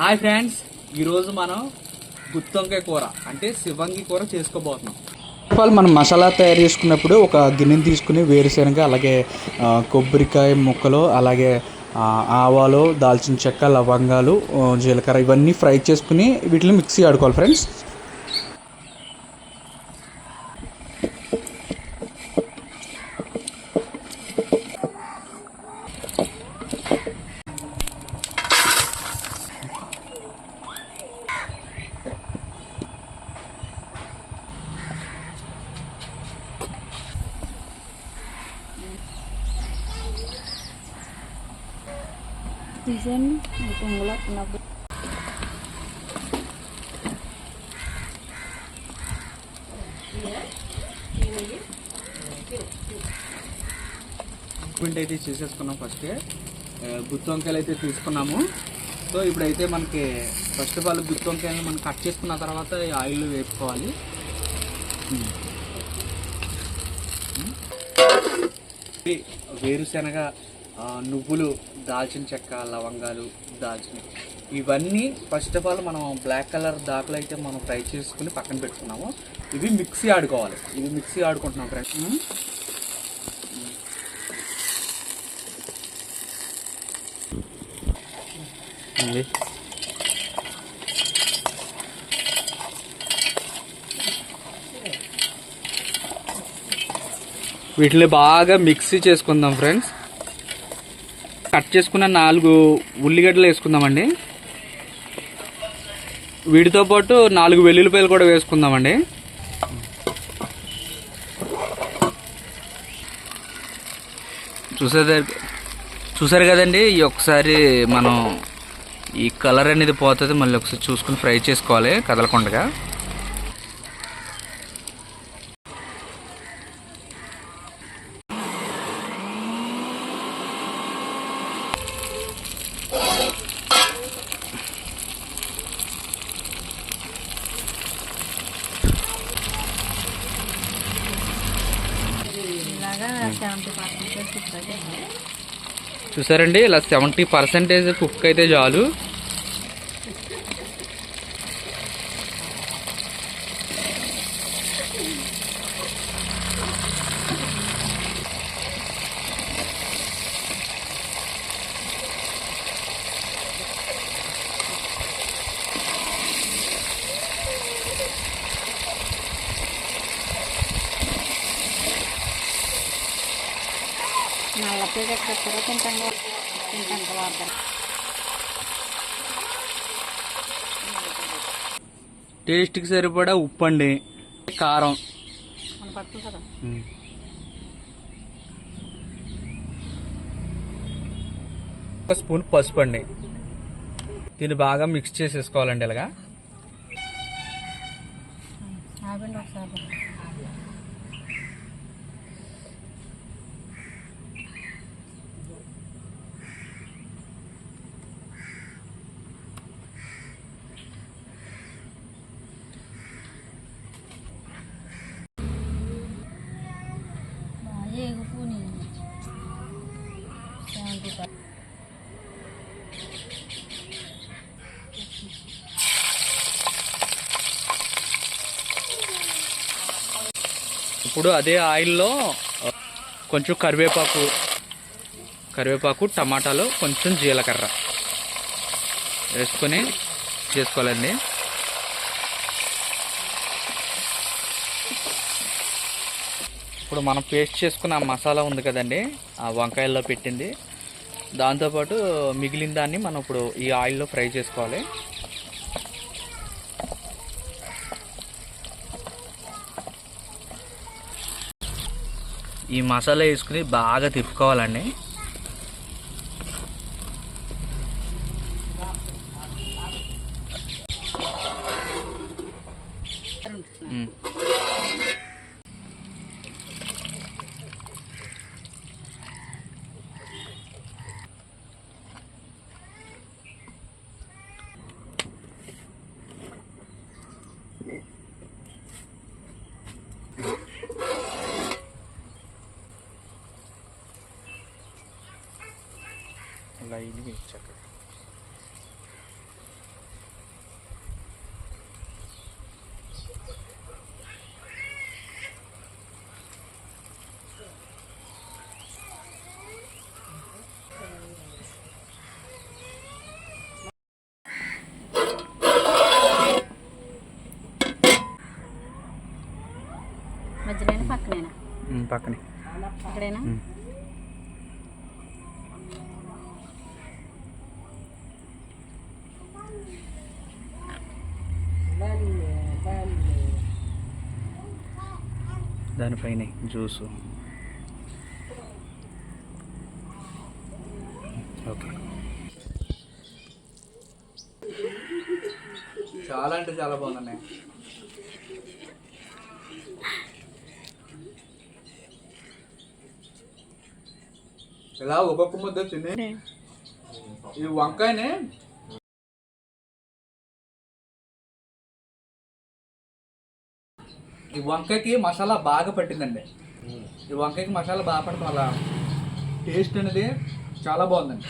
Hi friends ఈరోజు మనం గుత్తొంకాయ కూర అంటే శివంగి కూర చేసుకోబోతున్నాం. ఫస్ట్ మనం మసాలా తయారు చేసుకున్నప్పుడు ఒక గిన్నెని తీసుకుని వేరుశనగ అలాగే కొబ్బరికాయ ముక్కలు అలాగే ఆవాలు దాల్చిన చెక్క లవంగాలు జీలకర్ర ఇవన్నీ ఫ్రై చేసుకుని వీటిని మిక్సీ ఆడుకోవాలి ఫ్రెండ్స్. తీసేయండి ఈ పొంగులో ఉన్నప్పుడు పిండి అయితే చేసేసుకున్నాం ఫస్ట్ గుత్తొంకాయలు అయితే తీసుకున్నాము. సో ఇప్పుడైతే మనకి ఫస్ట్ ఆఫ్ ఆల్ గుత్తొంకాయలు మనం కట్ చేసుకున్న తర్వాత ఆయిల్ వేసుకోవాలి ఈ వేరుశనగ నువ్వులు దాల్చిన చెక్క లవంగాలు దాల్చిన ఇవన్నీ ఫస్ట్ ఆఫ్ ఆల్ మనం బ్లాక్ కలర్ దాకలు అయితే మనం ఫ్రై చేసుకుని పక్కన పెట్టుకున్నాము. ఇవి మిక్సీ ఆడుకోవాలి. ఇవి మిక్సీ ఆడుకుంటున్నాం ఫ్రెండ్స్ వీటిని బాగా మిక్సీ చేసుకుందాం ఫ్రెండ్స్ కట్ చేసుకున్న నాలుగు ఉల్లిగడ్డలు వేసుకుందామండి. వీటితో పాటు నాలుగు వెల్లుల్లిపాయలు కూడా వేసుకుందామండి. చూసారు చూసారు కదండి ఈ ఒకసారి మనం ఈ కలర్ అనేది పోతుంది మళ్ళీ ఒకసారి చూసుకుని ఫ్రై చేసుకోవాలి కదలకుండా ఇలాగా సెవెంటీ పర్సెంటేజ్ కుక్ చూసారండి ఇలా సెవెంటీ పర్సెంటేజ్ కుక్ అయితే చాలు. ఎక్కడ కూడా టేస్ట్కి సరిపడా ఉప్పు అండి కారం. మన పట్టు కదా. ఒక స్పూన్ పసుపు అండి దీన్ని బాగా మిక్స్ చేసేసుకోవాలండి ఇలాగా. ఆగండి ఒకసారి సెవెంటీ ఇప్పుడు అదే ఆయిల్లో కొంచెం కరివేపాకు కరివేపాకు టమాటాలు కొంచెం జీలకర్ర వేసుకొని చేసుకోవాలండి. ఇప్పుడు మనం పేస్ట్ చేసుకున్న ఆ మసాలా ఉంది కదండి ఆ వంకాయల్లో పెట్టింది. దాంతోపాటు మిగిలిన దాన్ని మనం ఇప్పుడు ఈ ఆయిల్లో ఫ్రై చేసుకోవాలి. ఈ మసాలా వేసుకుని బాగా తిప్పుకోవాలండి. ఇది మధ్యలో పక్కనేనా? పక్కనే. ఇక్కడేనా? దానిపైన జ్యూసు. ఓకే. చాలా అంటే చాలా బాగుందండి ఇలా ఒక్కొక్క ముద్ద తిని? ఈ వంకాయని ఈ వంకాయకి మసాలా బాగా పట్టిందండి. ఈ వంకాయకి మసాలా బాగా పడటం వల్ల టేస్ట్ అనేది చాలా బాగుందండి.